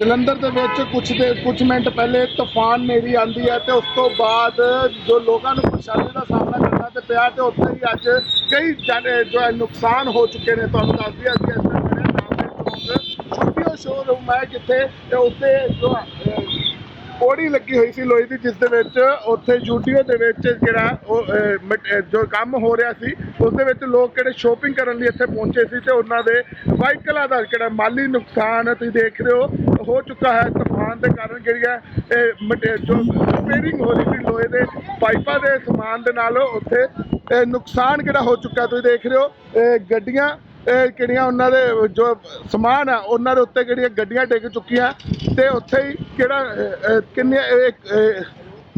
ਜਲੰਧਰ ਦੇ ਵਿੱਚ ਕੁਝ ਦੇ ਕੁਝ ਮਿੰਟ ਪਹਿਲੇ ਤੂਫਾਨ ਮੇਰੀ ਆਂਦੀ ਹੈ ਤੇ ਉਸ ਤੋਂ ਬਾਅਦ ਜੋ ਲੋਕਾਂ ਨੂੰ ਪਰੇਸ਼ਾਨੀ ਦਾ ਸਾਹਮਣਾ ਕਰਨਾ ਤੇ ਪਿਆ ਤੇ ਉੱਥੇ ਹੀ ਅੱਜ ਕਈ ਜਾਣੇ ਜੋ ਹੈ ਨੁਕਸਾਨ ਹੋ ਚੁੱਕੇ ਨੇ। ਤੁਹਾਨੂੰ ਦੱਸ ਦਈਏ, ਅਸੀਂ ਇਸ ਤਰ੍ਹਾਂ ਮੇਰੇ ਨਾਮ ਦੇ ਚੌਂਕ ਛੁੱਟੀਓ ਸ਼ੋਰੂਮ ਹੈ ਜਿੱਥੇ ਤੇ ਉੱਤੇ ਜੋ ਅਹ, ਪੌੜੀ ਲੱਗੀ ਹੋਈ ਸੀ ਲੋਹੇ ਦੀ ਜਿਸ ਦੇ ਵਿੱਚ ਉੱਥੇ ਯੂਟੀਓ ਦੇ ਵਿੱਚ ਜਿਹੜਾ ਉਹ ਮਟ- ਜੋ ਕੰਮ ਹੋ ਰਿਹਾ ਸੀ ਉਸ ਦੇ ਵਿੱਚ ਲੋਕ ਕਿਹੜੇ ਸ਼ੋਪਿੰਗ ਕਰਨ ਲਈ ਇੱਥੇ ਪਹੁੰਚੇ ਸੀ ਤੇ ਉਹਨਾਂ ਦੇ ਵਾਹੀਕਲਾਂ ਦਾ ਜਿਹੜਾ ਮਾਲੀ ਨੁਕਸਾਨ ਤੁਸੀਂ ਦੇਖ ਰਹੇ ਹੋ ਹੋ ਚੁੱਕਾ ਹੈ ਤੂਫਾਨ ਦੇ ਕਾਰਨ ਜਿਹੜੀ ਹੈ ਜੋ ਰਿਪੇਅਰਿੰਗ ਹੋ ਰਹੀ ਸੀ ਲੋਹੇ ਦੇ ਪਾਈਪਾਂ ਦੇ ਸਮਾਨ ਦੇ ਨਾਲ ਉੱਥੇ ਨੁਕਸਾਨ ਕਿਹੜਾ ਹੋ ਚੁੱਕਾ ਤੁਸੀਂ ਦੇਖ ਰਹੇ ਹੋ ਗੱਡੀਆਂ ਇਹ ਕਿਹੜੀਆਂ ਉਹਨਾਂ ਦੇ ਜੋ ਸਮਾਨ ਆ ਉਹਨਾਂ ਦੇ ਉੱਤੇ ਕਿਹੜੀਆਂ ਗੱਡੀਆਂ ਡਿੱਗ ਚੁੱਕੀਆਂ ਤੇ ਉੱਥੇ ਹੀ ਕਿਹੜਾ ਅਹ, ਕਿੰਨੇ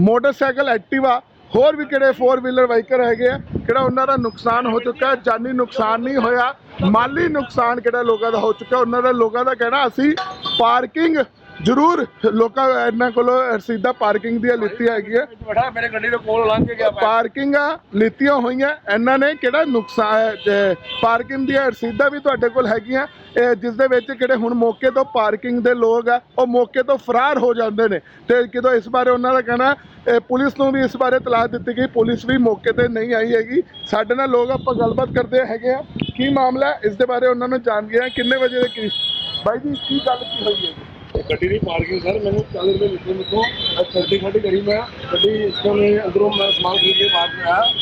ਮੋਟਰਸਾਈਕਲ ਐਕਟਿਵਾ ਹੋਰ ਵੀ ਕਿਹੜੇ 4 ਵੀਲਰ ਵਾਹੀਕਲ ਹੈਗੇ ਆ ਕਿਹੜਾ ਉਹਨਾਂ ਦਾ ਨੁਕਸਾਨ ਹੋ ਚੁੱਕਾ ਜਾਨੀ ਨੁਕਸਾਨ ਨਹੀਂ ਹੋਇਆ ਮਾਲੀ ਨੁਕਸਾਨ ਕਿਹੜਾ ਲੋਕਾਂ ਦਾ ਹੋ ਚੁੱਕਾ ਉਹਨਾਂ ਦਾ ਲੋਕਾਂ ਦਾ ਕਹਿਣਾ ਅਸੀਂ ਪਾਰਕਿੰਗ ਜ਼ਰੂਰ ਲੋਕਾਂ ਇਹਨਾਂ ਕੋਲੋਂ ਰਸੀਦਾਂ ਪਾਰਕਿੰਗ ਦੀਆਂ ਲਿੱਤੀਆਂ ਹੈਗੀਆਂ। ਬੈਠਾ ਮੇਰੇ ਗੱਡੀ ਦੇ ਕੋਲ ਲੰਘ ਕੇ ਗਿਆ ਪਾਰਕਿੰਗਾਂ ਲਿੱਤੀਆਂ ਹੋਈਆਂ ਇਹਨਾਂ ਨੇ ਕਿਹੜਾ ਨੁਕਸਾਨ ਪਾਰਕਿੰਗ ਦੀਆਂ ਰਸੀਦਾਂ ਵੀ ਤੁਹਾਡੇ ਕੋਲ ਹੈਗੀਆਂ? ਜਿਸ ਦੇ ਵਿੱਚ ਕਿਹੜੇ ਹੁਣ ਮੌਕੇ ਤੋਂ ਪਾਰਕਿੰਗ ਦੇ ਲੋਕ ਆ ਉਹ ਮੌਕੇ ਤੋਂ ਫਰਾਰ ਹੋ ਜਾਂਦੇ ਨੇ। ਤੇ ਕਿਦੋਂ ਇਸ ਬਾਰੇ ਉਹਨਾਂ ਦਾ ਕਹਿਣਾ ਪੁਲਿਸ ਨੂੰ ਵੀ ਇਸ ਬਾਰੇ ਤਲਾਹ ਦਿੱਤੀ ਗਈ ਪੁਲਿਸ ਵੀ ਮੌਕੇ ਤੇ ਨਹੀਂ ਆਈ ਹੈਗੀ। ਸਾਡੇ ਨਾਲ ਲੋਕ ਆਪਾਂ ਗੱਲਬਾਤ ਕਰਦੇ ਹੈਗੇ ਆ। ਕੀ ਮਾਮਲਾ? ਇਸ ਦੇ ਬਾਰੇ ਉਹਨਾਂ ਨੂੰ ਜਾਣਦੇ ਆ। ਕਿੰਨੇ ਵਜੇ ਦੇ ਕੀ ਬਾਈ ਜੀ ਕੀ ਗੱਲ ਕੀ ਹੋਈ ਹੈ ਗੱਡੀ ਦੀ ਪਾਰਕਿੰਗ ਸਰ। ਮੈਨੂੰ 40 ਰੁਪਏ ਲਿਖੋ ਲਿਖੋ ਛੱਡੀ ਖੜੀ ਕਰੀ ਮੈਂ ਗੱਡੀ ਇਸ ਮੈਂ ਅੰਦਰੋਂ ਮੈਂ ਸਮਾਨ ਖਰੀਦ ਕੇ ਬਾਹਰ ਮੈਂ ਆਇਆ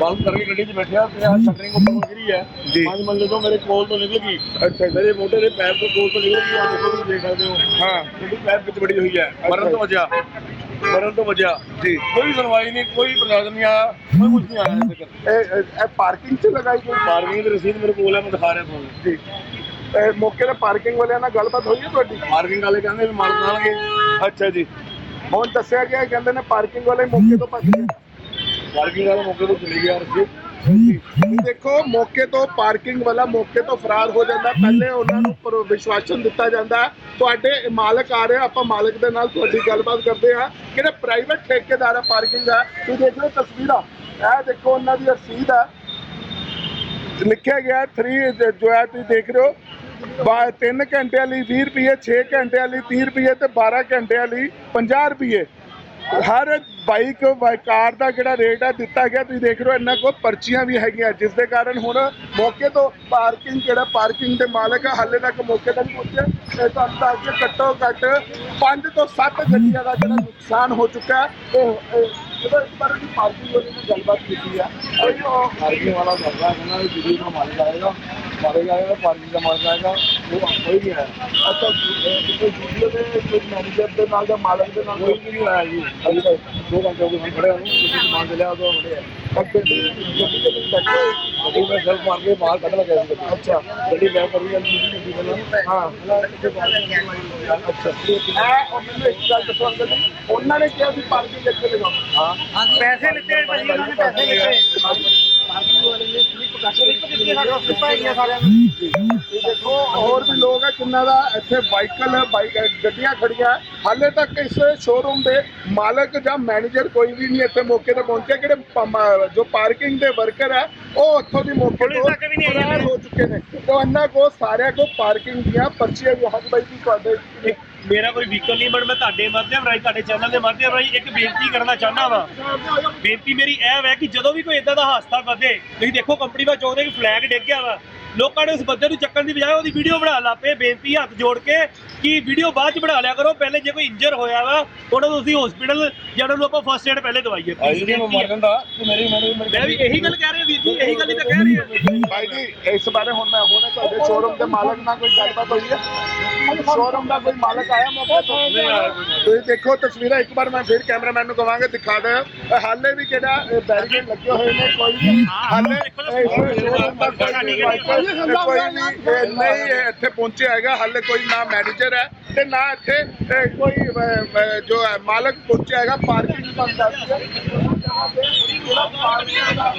ਬੰਦ ਕਰਕੇ ਗੱਡੀ 'ਚ ਬੈਠਿਆ ਤੇ ਆ ਸ਼ਟਰਿੰਗ ਉੱਪਰ ਗਿਰੀ ਹੈ। ਪੰਜ ਮੰਜ਼ਲ ਤੋਂ ਮੇਰੇ ਕੋਲ ਤੋਂ ਨਿਕਲ ਗਈ। ਅੱਛਾ ਮੇਰੇ ਮੋਢੇ ਦੇ ਪੈਰ ਤੋਂ ਕੋਲ ਤੋਂ ਨਿਕਲ ਗਈ ਆ ਦੇਖੋ ਤੁਸੀਂ ਦੇਖ ਸਕਦੇ ਹੋ। ਹਾਂ। ਕਿਉਂਕਿ ਪੈਰ ਵਿੱਚ ਬੜੀ ਹੋਈ ਹੈ। ਮਰਨ ਤੋਂ ਬਚਿਆ। ਮਰਨ ਤੋਂ ਬਚਿਆ। ਜੀ। ਕੋਈ ਸੁਣਵਾਈ ਨਹੀਂ ਕੋਈ ਪ੍ਰਸ਼ਾਸਨ ਨਹੀਂ ਆਇਆ ਕੋਈ ਕੁਝ ਨਹੀਂ ਆਇਆ ਇਹ ਇਹ ਪਾਰਕਿੰਗ 'ਚ ਲਗਾਈ ਕੋਈ ਪਾਰਕਿੰਗ ਦੀ ਰਸੀਦ ਮੇਰੇ ਕੋਲ ਹੈ ਮੈਂ ਦਿਖਾ ਰਿਹਾ ਤੁਹਾਨੂੰ। ਜੀ। ਇਹ ਮੌਕੇ ਤੇ ਪਾਰਕਿੰਗ ਵਾਲਿਆਂ ਨਾਲ ਗੱਲਬਾਤ ਹੋਈ ਹੈ ਤੁਹਾਡੀ? ਪਾਰਕਿੰਗ ਵਾਲੇ ਕਹਿੰਦੇ ਵੀ ਮਾਲਕ ਆਣਗੇ। ਅੱਛਾ ਜੀ। ਹੁਣ ਦੱਸਿਆ ਗਿਆ ਕਹਿੰਦੇ ਨੇ ਪਾਰਕਿੰਗ ਵਾਲੇ ਮੌਕੇ ਤੋਂ ਭੱਜ ਗਏ। ਪਾਰਕਿੰਗ ਵਾਲਾ ਮੌਕੇ ਤੋਂ ਚਲੀ ਗਿਆ ਤੁਸੀਂ ਦੇਖੋ ਮੌਕੇ ਤੋਂ ਪਾਰਕਿੰਗ ਵਾਲਾ ਮੌਕੇ ਤੋਂ ਫਰਾਰ ਹੋ ਜਾਂਦਾ। ਪਹਿਲੇ ਉਹਨਾਂ ਨੂੰ ਪਰ ਵਿਸ਼ਵਾਸਨ ਦਿੱਤਾ ਜਾਂਦਾ। ਤੁਹਾਡੇ ਮਾਲਕ ਆ ਰਹੇ ਆਪਾਂ ਮਾਲਕ ਦੇ ਨਾਲ ਤੁਹਾਡੀ ਗੱਲਬਾਤ ਕਰਦੇ ਆ ਕਿਹੜੇ ਪ੍ਰਾਈਵੇਟ ਠੇਕੇਦਾਰ ਆ ਪਾਰਕਿੰਗ ਆ। ਤੁਸੀਂ ਦੇਖ ਲਓ ਤਸਵੀਰਾਂ ਇਹ ਦੇਖੋ ਉਹਨਾਂ ਦੀ ਰਸੀਦ ਆ। ਲਿਖਿਆ ਗਿਆ 3 ਜੋ ਹੈ ਤੁਸੀਂ ਦੇਖ ਰਹੇ ਹੋ। ਬਾ 3 ਘੰਟਿਆਂ ਲਈ 20 ਰੁਪਏ 6 ਘੰਟਿਆਂ ਲਈ 30 ਰੁਪਏ ਤੇ 12 ਘੰਟਿਆਂ ਲਈ 50 ਰੁਪਏ। ਹਰ ਬਾਈਕ ਕਾਰ ਦਾ ਜਿਹੜਾ ਰੇਟ ਹੈ ਦਿੱਤਾ ਗਿਆ। ਤੁਸੀਂ ਦੇਖ ਰਹੇ ਹੋ, ਇਹਨਾਂ ਕੋਲ ਪਰਚੀਆਂ ਵੀ ਹੈਗੀਆਂ। ਜਿਸ ਦੇ ਕਾਰਨ ਹੁਣ ਮੌਕੇ ਤੋਂ ਪਾਰਕਿੰਗ, ਜਿਹੜਾ ਪਾਰਕਿੰਗ ਦੇ ਮਾਲਕ ਹੈ ਹਾਲੇ ਤੱਕ ਮੌਕੇ ਤੱਕ ਨਹੀਂ ਤੇ ਤੁਹਾਨੂੰ ਦੱਸ ਕੇ ਘੱਟੋ ਘੱਟ 5 ਤੋਂ 7 ਗੱਡੀਆਂ ਦਾ ਜਿਹੜਾ ਨੁਕਸਾਨ ਹੋ ਚੁੱਕਾ। ਹੈ ਜਦੋਂ ਇਸ ਬਾਰੇ ਦੀ ਪਾਰਕਿੰਗ ਵਾਲੇ ਨੇ ਗੱਲਬਾਤ ਕੀਤੀ ਹੈ ਵਾਲਾ ਕਰਦਾ ਕਹਿੰਦਾ ਵੀ ਦਾ ਮਾਲਕ ਆਏਗਾ ਉਹ ਕੋਈ ਨਹੀਂ ਆਇਆ ਅੱਛਾ ਜੀ, ਕੋਈ ਵੀਡੀਓ ਦੇ ਕੋਈ ਮੈਨੇਜਰ ਦੇ ਨਾਲ ਜਾਂ ਮਾਲਕ ਦੇ ਨਾਲ ਕੋਈ ਵੀ ਨਹੀਂ ਆਇਆ ਜੀ। ਅਜੇ ਤੱਕ ਦੋ ਘੰਟੇ ਹੋ ਗਏ ਖੜੇ ਨੂੰ ਤੁਸੀਂ ਤੇ ਲਿਆ ਉਹ ਖੜੇ ਆ। ਗੱਡੀ ਗੱਡੀ ਦੇ ਵਿੱਚ ਬੈਠੇ ਹੋਏ ਸੀ। ਗੱਡੀ ਮੈਂ ਸੈਲਫ ਮਾਰ ਕੇ ਬਾਹਰ ਕੱਢ ਲਗਾ ਸੀ ਅੱਛਾ। ਗੱਡੀ ਮੈਂ ਕਰ ਰਹੀ ਹਾਂ ਜੀ ਗੱਡੀ ਪਹਿਲਾਂ ਹਾਂ। ਅੱਛਾ। ਇਹ ਉਹ ਮੈਨੂੰ ਇੱਕ ਗੱਲ ਦੱਸੋ ਅੰਕਲ ਜੀ ਉਹਨਾਂ ਨੇ ਕਿਹਾ ਵੀ ਪਾਰਕਿੰਗ ਇੱਥੇ ਲਗਾਓ ਹਾਂ। ਪੈਸੇ ਲਿੱਤੇ ਭਾਜੀ ਉਹਨਾਂ ਨੇ ਪੈਸੇ ਲਿੱਤੇ। ਦੇਖੋ ਹੋਰ ਵੀ ਲੋਕ ਹੈ ਕਿੰਨਾ ਦਾ ਇੱਥੇ ਵਾਹੀਕਲ ਬਾਈਕ ਗੱਡੀਆਂ ਖੜੀਆਂ ਹਾਲੇ ਤੱਕ ਇਸ ਸ਼ੋਰੂਮ ਦੇ ਮਾਲਕ ਜਾਂ ਮੈਨੇਜਰ ਕੋਈ ਵੀ ਨਹੀਂ ਇੱਥੇ ਮੌਕੇ ਤੇ ਪਹੁੰਚਿਆ। ਕਿਹੜੇ ਜੋ ਪਾਰਕਿੰਗ ਦੇ ਵਰਕਰ ਹੈ ਉਹ ਉੱਥੋਂ ਦੀ ਮੌਕੇ ਤੋਂ ਫਰਾਰ। ਹੋ ਚੁੱਕੇ ਨੇ। ਤੇ ਇਹਨਾਂ ਕੋ ਸਾਰਿਆਂ ਕੋ ਪਾਰਕਿੰਗ ਦੀਆਂ ਪਰਚੀਆਂ ਵੀ ਹਨ। ਬਾਈ ਜੀ ਤੁਹਾਡੇ ਮੇਰਾ ਕੋਈ ਵਹੀਕਲ ਨਹੀਂ ਬਟ ਮੈਂ ਤੁਹਾਡੇ ਮਾਧਿਅਮ ਰਾਹੀਂ, ਤੁਹਾਡੇ ਚੈਨਲ ਦੇ ਮਾਧਿਅਮ ਰਾਹੀਂ ਇੱਕ ਬੇਨਤੀ ਕਰਨਾ ਚਾਹੁੰਦਾ ਵਾਂ। ਬੇਨਤੀ ਮੇਰੀ ਇਹ ਹੈ ਕਿ ਜਦੋਂ ਵੀ ਕੋਈ ਇਦਾਂ ਦਾ ਹਾਦਸਾ ਵਧੇ, ਤੁਸੀਂ ਦੇਖੋ ਕੰਪਨੀ ਦਾ ਚਾਹੁੰਦੇ ਕਿ ਫਲੈਗ ਡਿੱਗ ਗਿਆ ਵਾ। ਲੋਕਾਂ ਨੇ ਉਸ ਬੰਦੇ ਨੂੰ ਚੱਕਣ ਦੀ ਬਜਾਏ ਉਹਦੀ ਵੀਡੀਓ ਬਣਾ ਲਾ ਪਏ ਬੇਨਤੀ ਹੱਥ ਜੋੜ ਕੇ ਕਿ ਵੀਡੀਓ ਬਾਅਦ ਚ ਬਣਾ ਲਿਆ ਕਰੋ ਪਹਿਲੇ ਜੇ ਕੋਈ ਇੰਜਰ ਹੋਇਆ ਵਾ ਉਹਨਾਂ ਨੂੰ ਤੁਸੀਂ ਹਸਪੀਟਲ ਜਾਂ ਉਹਨਾਂ ਨੂੰ ਆਪਾਂ ਫਸਟ ਏਡ ਪਹਿਲੇ ਦਵਾਈਏ। ਆਈ ਜੀ ਮੈਂ ਮਾਰ ਦਿੰਦਾ ਤੇ ਮੇਰੀ ਮੇਰੀ ਮੇਰੀ ਮੈਂ ਵੀ ਇਹੀ ਗੱਲ ਕਹਿ ਰਿਹਾ ਵੀਰ ਜੀ ਇਹੀ ਗੱਲ ਹੀ ਤਾਂ ਕਹਿ ਰਹੀ। ਹਾਂ ਭਾਈ ਜੀ ਇਸ ਬਾਰੇ ਹੁਣ ਮੈਂ ਹੁਣੇ ਤੁਹਾਡੇ ਸ਼ੋਰੂਮ ਦੇ ਮਾਲਕ ਨਾਲ ਕੋਈ ਗੱਲਬਾਤ ਹੋਈ ਹੈ? ਸ਼ੋਰੂਮ ਦਾ ਕੋਈ ਮਾਲਕ ਆਇਆ ਮੌਕੇ ਤੋਂ? ਨਹੀਂ ਆਇਆ ਕੋਈ ਨਹੀਂ। ਤੁਸੀਂ ਦੇਖੋ ਤਸਵੀਰਾਂ ਇੱਕ ਵਾਰ ਮੈਂ ਫਿਰ ਕੈਮਰਾਮੈਨ ਨੂੰ ਕਹਾਂਗਾ ਦਿਖਾ ਦੇ ਹਾਲੇ ਵੀ ਕਿਹੜਾ ਬੈਰੀਕੇਡ ਲੱਗੇ ਹੋਏ ਨੇ ਕੋਈ ਵੀ। ਹਾਲੇ ਇਸ showroom ਦਾ ਕੋਈ ਕੋਈ ਵੀ ਇਹ ਨਹੀਂ ਇਹ ਇੱਥੇ ਪਹੁੰਚਿਆ ਹੈਗਾ ਹਾਲੇ ਕੋਈ ਨਾ ਮੈਨੇਜਰ ਹੈ ਤੇ ਨਾ ਇੱਥੇ ਇਹ ਕੋਈ ਅਹ, ਅਹ, ਜੋ ਹੈ ਮਾਲਕ ਪਹੁੰਚਿਆ ਹੈਗਾ ਪਾਰਕਿੰਗ ਦਾ ਦੱਸ ਰਿਹਾ ਜਿਹੜਾ ਪਾਰਕਿੰਗ ਦਾ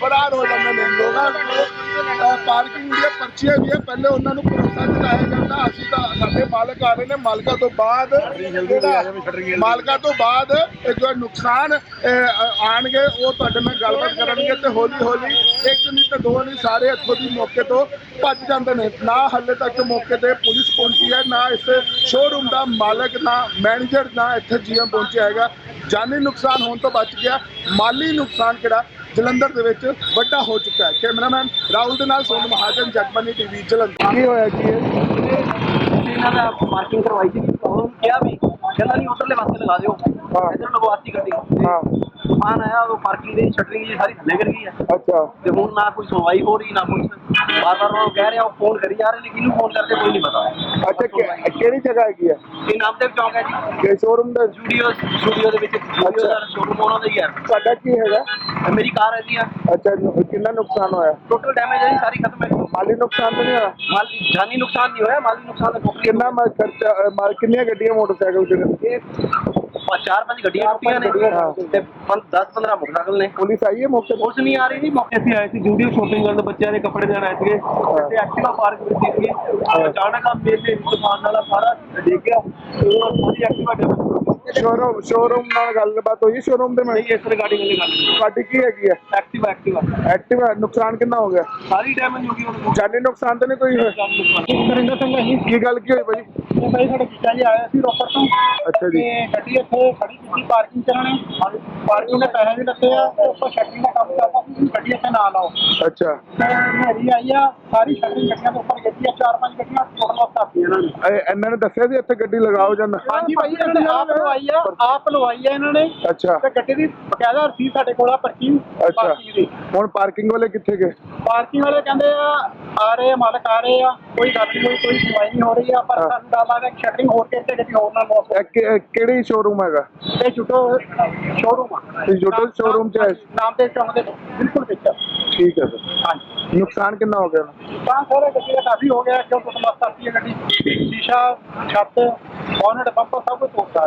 ਫਰਾਰ ਹੋ ਜਾਂਦੇ ਨੇ ਲੋਕਾਂ ਪਾਰਕਿੰਗ ਦੀਆਂ ਪਰਚੀਆਂ ਵੀ ਹੈ ਪਹਿਲੇ ਉਹਨਾਂ ਨੂੰ ਭਰੋਸਾ ਰਹੇ ਨੇ ਮਾਲਕਾਂ ਤੋਂ ਬਾਅਦ ਮਾਲਕਾਂ ਤੋਂ ਬਾਅਦ ਜੋ ਨੁਕਸਾਨ ਆਣਗੇ ਉਹ ਤੁਹਾਡੇ ਨਾਲ ਗੱਲਬਾਤ ਕਰਨਗੇ ਤੇ ਹੌਲੀ ਹੌਲੀ ਇੱਕ ਨਹੀਂ ਤੇ ਦੋ ਨਹੀਂ, ਸਾਰੇ ਇੱਥੋਂ ਦੀ ਮੌਕੇ ਤੋਂ ਭੱਜ ਜਾਂਦੇ ਨੇ। ਨਾ ਹੱਲੇ ਤੱਕ ਮੌਕੇ ਤੇ ਪੁਲਿਸ ਪਹੁੰਚੀ ਹੈ, ਨਾ ਇਸ ਸ਼ੋਰੂਮ ਦਾ ਮਾਲਕ, ਨਾ ਮੈਨੇਜਰ ਨਾ ਇੱਥੇ ਜੀਐਮ ਪਹੁੰਚਿਆ ਹੈਗਾ। ਜਾਨੀ ਨੁਕਸਾਨ ਹੋਣ ਤੋਂ ਬਚ ਗਿਆ। ਮਾਲੀ ਨੁਕਸਾਨ ਕਿਹੜਾ? ਜਲੰਧਰ ਦੇ ਵਿੱਚ ਵੱਡਾ ਹੋ ਚੁੱਕਾ ਹੈ। ਕੈਮਰਾਮੈਨ ਰਾਹੁਲ ਦੇ ਨਾਲ ਸੋਨ ਮਹਾਜਨ ਜਗਬਾਨੀ ਟੀਵੀ, ਜਲੰਧਰ। ਕੀ ਹੋਇਆ ਕੀ ਹੈ ਇਹਨਾਂ ਦਾ ਪਾਰਕਿੰਗ ਕਰਵਾਈ ਸੀ ਉਹਨੂੰ ਕਿਹਾ ਵੀ ਕਹਿੰਦਾ ਨਹੀਂ ਉਧਰਲੇ ਪਾਸੇ ਲਗਾ ਦਿਓ। ਹਾਂ। ਇਧਰ ਲਗਵਾਤੀ ਗੱਡੀ। ਹਾਂ। ਤੂਫਾਨ ਆਇਆ ਉਹ ਪਾਰਕਿੰਗ ਦੀ ਸ਼ਟਰਿੰਗ ਜੀ ਸਾਰੀ ਥੱਲੇ ਕਰ ਗਈ ਹੈ ਅੱਛਾ। ਤੇ ਹੁਣ ਨਾ ਕੋਈ ਸੁਣਵਾਈ ਹੋ ਰਹੀ ਨਾ ਕੁਝ ਬਾਰ ਬਾਰ ਉਹ ਕਹਿ ਰਿਹਾ ਉਹ ਫੋਨ ਕਰੀ ਜਾ ਰਹੇ ਨੇ ਕਿਹਨੂੰ ਫੋਨ ਕਰਦੇ ਕੋਈ ਨਹੀਂ ਪਤਾ। ਅੱਛਾ ਕਿ- ਕਿਹੜੀ ਜਗ੍ਹਾ ਹੈਗੀ ਹੈ ਇਹ ਨਾਮਦੇਵ ਚੌਂਕ ਹੈ ਜੀ। ਕਿ ਸ਼ੋਰੂਮ ਦਾ? ਸਟੂਡੀਓ ਸਟੂਡੀਓ ਦੇ ਵਿੱਚ ਸਟੂਡੀਓ ਦਾ ਸ਼ੋਰੂਮ ਉਹਨਾਂ ਦਾ ਹੀ ਹੈ ਤੁਹਾਡਾ ਕੀ ਹੈਗਾ? ਮੇਰੀ ਕਾਰ ਹੈ ਜੀ ਅੱਛਾ ਨੁ- ਕਿੰਨਾ ਨੁਕਸਾਨ ਹੋਇਆ? ਟੋਟਲ ਡੈਮੇਜ ਹੈ ਜੀ ਸਾਰੀ ਖਤਮ ਹੈ ਮਾਲੀ ਨੁਕਸਾਨ ਤਾਂ ਨਹੀਂ ਹੋਇਆ? ਮਾਲੀ ਜਾਨੀ ਨੁਕਸਾਨ ਨਹੀਂ ਹੋਇਆ ਮਾਲੀ ਨੁਕਸਾਨ ਦਾ ਟੋਟਲ ਕਿੰਨਾ ਮਾ ਖਰਚਾ ਅ, ਮਾਲ ਕਿੰਨੀਆਂ ਗੱਡੀਆਂ ਮੋਟਰਸਾਈਕਲ ਤੇ ਇਹ ਚਾਰ ਪੰਜ ਗੱਡੀਆਂ ਟੁੱਟੀਆਂ ਨੇ। ਤੇ 10 15 ਮੋਟਰਸਾਈਕਲ ਨੇ। ਪੁਲਿਸ ਆਈ ਹੈ ਮੌਕੇ ਤੇ? ਪੁਲਿਸ ਨਹੀਂ ਆ ਰਹੀ ਜੀ ਮੌਕੇ ਅਸੀਂ ਆਏ ਸੀ ਜੂਡੀਓ ਸ਼ੋਪਿੰਗ ਕਰਨ ਬੱਚਿਆਂ ਦੇ ਕੱਪੜੇ ਲੈਣ ਆਏ ਸੀਗੇ। ਤੇ ਐਕਟਿਵਾ ਪਾਰਕ ਵਿੱਚ ਸੀ ਅਚਾਨਕ ਆ ਮੇਰੇ ਦੁਕਾਨ ਵਾਲਾ ਸਾਰਾ ਡਿੱਗ ਗਿਆ। ਉਹ ਸਾਰੀ ਐਕਟਿਵਾ ਡਿੱਗ ਸ਼ੋਰੂਮ ਸ਼ੋਰੂਮ ਨਾਲ ਗੱਲਬਾਤ ਹੋਈ ਸ਼ੋਰੂਮ ਦੇ ਮੈਂ? ਨਹੀਂ ਇਸ ਰਿਗਾਰਡਿੰਗ ਵਾਲੀ ਗੱਲ ਨਹੀਂ ਤੁਹਾਡੀ ਕੀ ਹੈਗੀ ਹੈ? ਐਕਟਿਵਾ ਐਕਟਿਵਾ ਐਕਟਿਵ ਨੁਕਸਾਨ ਕਿੰਨਾ ਹੋ ਗਿਆ? ਸਾਰੀ ਡੈਮੇਜ ਹੋ ਗਈ ਉਹਨੂੰ ਜਾਨੀ ਨੁਕਸਾਨ ਤਾਂ ਨਹੀਂ ਕੋਈ ਹੋਇਆ? ਨਰਿੰਦਰ ਸਿੰਘ ਹੈ ਜੀ। ਕੀ ਗੱਲ ਕੀ ਹੋਈ ਭਾਜੀ? ਇਹ ਭਾਈ ਸਾਡੇ ਪਿੱਛਾ ਜੀ ਆਇਆ ਸੀ ਰੋਪੜ ਤੋਂ। ਅੱਛਾ ਜੀ। ਤੇ ਗੱਡੀ ਇੱਥੇ ਖੜੀ ਕੀਤੀ ਪਾਰਕਿੰਗ ਚਲਾਣੇ ਪਾਰਕਿੰਗ ਦੇ ਪੈਸੇ ਵੀ ਲੱਗੇ ਆ ਤੇ ਉੱਪਰ ਸ਼ਟਰਿੰਗ ਦਾ ਕੰਮ ਚੱਲਦਾ ਸੀ। ਵੀ ਗੱਡੀ ਇੱਥੇ ਨਾ ਲਾਓ ਅੱਛਾ। ਤੇ ਹਨੇਰੀ ਆਈ ਆ ਸਾਰੀ ਸ਼ਟਰਿੰਗ ਗੱਡੀਆਂ ਦੇ ਉੱਪਰ ਗੱਡੀ ਆ ਚਾਰ ਪੰਜ ਗੱਡੀਆਂ ਟੋਟਲ ਆਫ ਕਰਤੀ ਇਹਨਾਂ ਨੇ ਇਹ ਇਹਨਾਂ ਨੇ ਦੱਸਿਆ ਸੀ ਇੱਥੇ ਗੱਡੀ ਲਗਾਓ ਜਾਂ ਨਾ? ਹਾਂਜੀ ਭਾਈ ਇਹਨਾਂ ਨੇ ਆਪ ਲਵਾਈ ਆ ਆਪ ਲਵਾਈ ਆ ਇਹਨਾਂ ਨੇ। ਅੱਛਾ। ਤੇ ਗੱਡੀ ਦੀ ਬਕਾਇਦਾ ਰਸੀਦ ਸਾਡੇ ਕੋਲ ਆ ਪਰਚੀ ਅੱਛਾ। ਪਾਰਕਿੰਗ ਦੀ। ਹੁਣ ਪਾਰਕਿੰਗ ਵਾਲੇ ਕਿੱਥੇ ਗਏ? ਪਾਰਕਿੰਗ ਵਾਲੇ ਕਹਿੰਦੇ ਆ ਆ ਰਹੇ ਆ ਮਾਲਕ ਆ ਰਹੇ ਆ ਕੋਈ ਗੱਲ ਨਹੀਂ ਹੋਈ ਕੋਈ ਸੁਣਵਾਈ ਨਹੀਂ ਹੋ ਰਹੀ ਆ ਪਰ ਹਾਂ। ਸਾਨੂੰ ਡਰ ਲੱਗਦਾ ਸ਼ਟਰਿੰਗ ਹੋਰ ਕਿਸੇ ਗੱਡੀ ਹੋਰ ਨਾਲ ਲੋਸ ਇਹ ਕਿ- ਇਹ ਕਿਹੜੀ ਸ਼ੋਰੂਮ ਹੈਗਾ? ਇਹ ਜੁਟੋ ਸ਼ੋਰੂਮ ਆ। ਇਹ ਜੁਟੋ showroom 'ਚ ਹੈ? ਨਾਮ ਤੇ ਚੌਂਕ ਦੇ ਬਿਲਕੁਲ ਵਿੱਚ ਠੀਕ ਹੈ ਸਰ। ਹਾਂਜੀ। ਨੁਕਸਾਨ ਕਿੰਨਾ ਹੋ ਗਿਆ? ਤਾਂ ਸਾਰੇ ਗੱਡੀ ਦਾ ਕਾਫੀ ਹੋ ਗਿਆ ਕਿਉਂ ਟੁੱਟ ਮਸਤ ਆਤੀ ਹੈ ਗੱਡੀ। ਸ਼ੀਸ਼ਾ ਛੱਤ ਬੋਨਟ ਬੰਪਰ ਸਭ ਕੁਝ ਟੁੱਟਦਾ ਹੈ